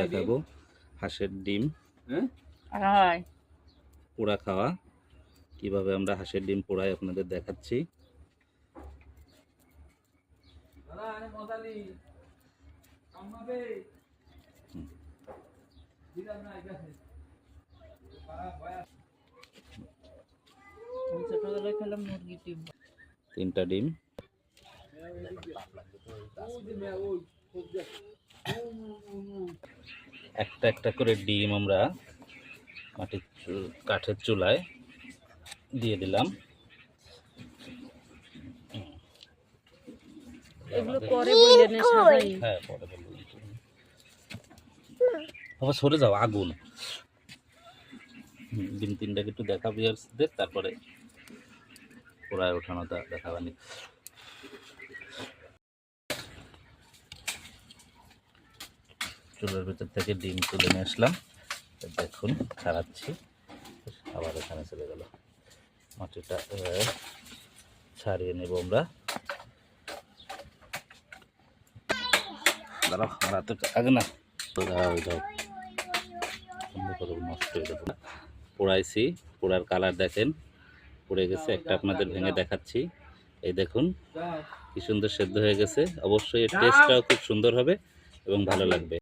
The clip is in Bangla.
দেখাবো। হাঁসের ডিম। পোড়া খাওয়া। কীভাবে আমরা হাঁসের ডিম পোড়াই আপনাদের দেখাচ্ছি। তিনটা ডিম। একটা একটা করে ডিম আমরা মাটির চু- কাঠের চুলায় দিয়ে দিলাম। এগুলো পরে বললে না সাজাই হ্যাঁ আবার সরে যাও আগুন। ডিম তিনটাকে একটু দেখাবি বিয়ার্সদের তারপরে পোড়ায় ওঠানোটা দেখাবানি। চুলের ভিতর থেকে ডিম তুলে নিয়ে আসলাম। দেখুন, ছাড়াচ্ছি। আবার এখানে চলে গেল। মাটিটা ছাড়িয়ে নেব আমরা। না। তো হয়ে পোড়াইছি, পোড়ার কালার দেখেন। পড়ে গেছে, একটা আপনাদের ভেঙে দেখাচ্ছি। এই দেখুন, কি সুন্দর সেদ্ধ হয়ে গেছে। অবশ্যই এর টেস্টটাও খুব সুন্দর হবে এবং ভালো লাগবে।